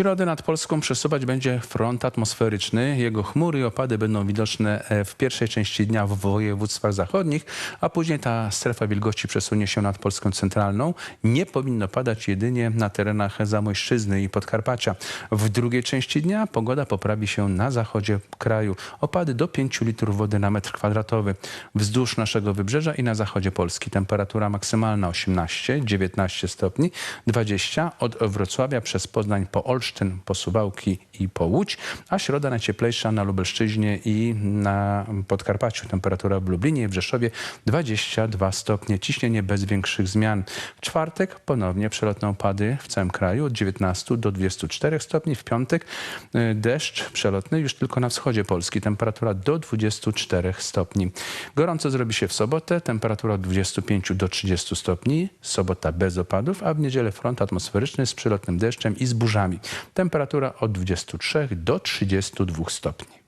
środę nad Polską przesuwać będzie front atmosferyczny. Jego chmury i opady będą widoczne e, w pierwszej części dnia w województwach zachodnich, a później ta strefa wilgoci przesunie się nad Polską centralną. Nie powinno padać jedynie na terenach Zamojszczyzny i Podkarpacia. W drugiej części dnia pogoda poprawi się na zachodzie kraju. Opady do 5 litrów wody na metr kwadratowy. Wzdłuż naszego wybrzeża i na zachodzie Polski temperatura maksymalna 18-19 stopni, 20 od Wrocławia przez Poznań po Olsztyn, po Suwałki i po Łódź, a środa najcieplejsza na Lubelszczyźnie i na Podkarpaciu. Temperatura w Lublinie i w Rzeszowie 22 stopnie, ciśnienie bez większych zmian. W czwartek ponownie przelotne opady w całym kraju od 19 do 24 stopni. W piątek y, deszcz przelotny już tylko na wschodzie Polski. Temperatura do 24 stopni. Gorąco zrobi się w sobotę. Temperatura od 25 do 30 stopni. Sobota bez opadów, a w niedzielę front atmosferyczny z przelotnym deszczem i z burzami. Temperatura od 23 do 32 stopni.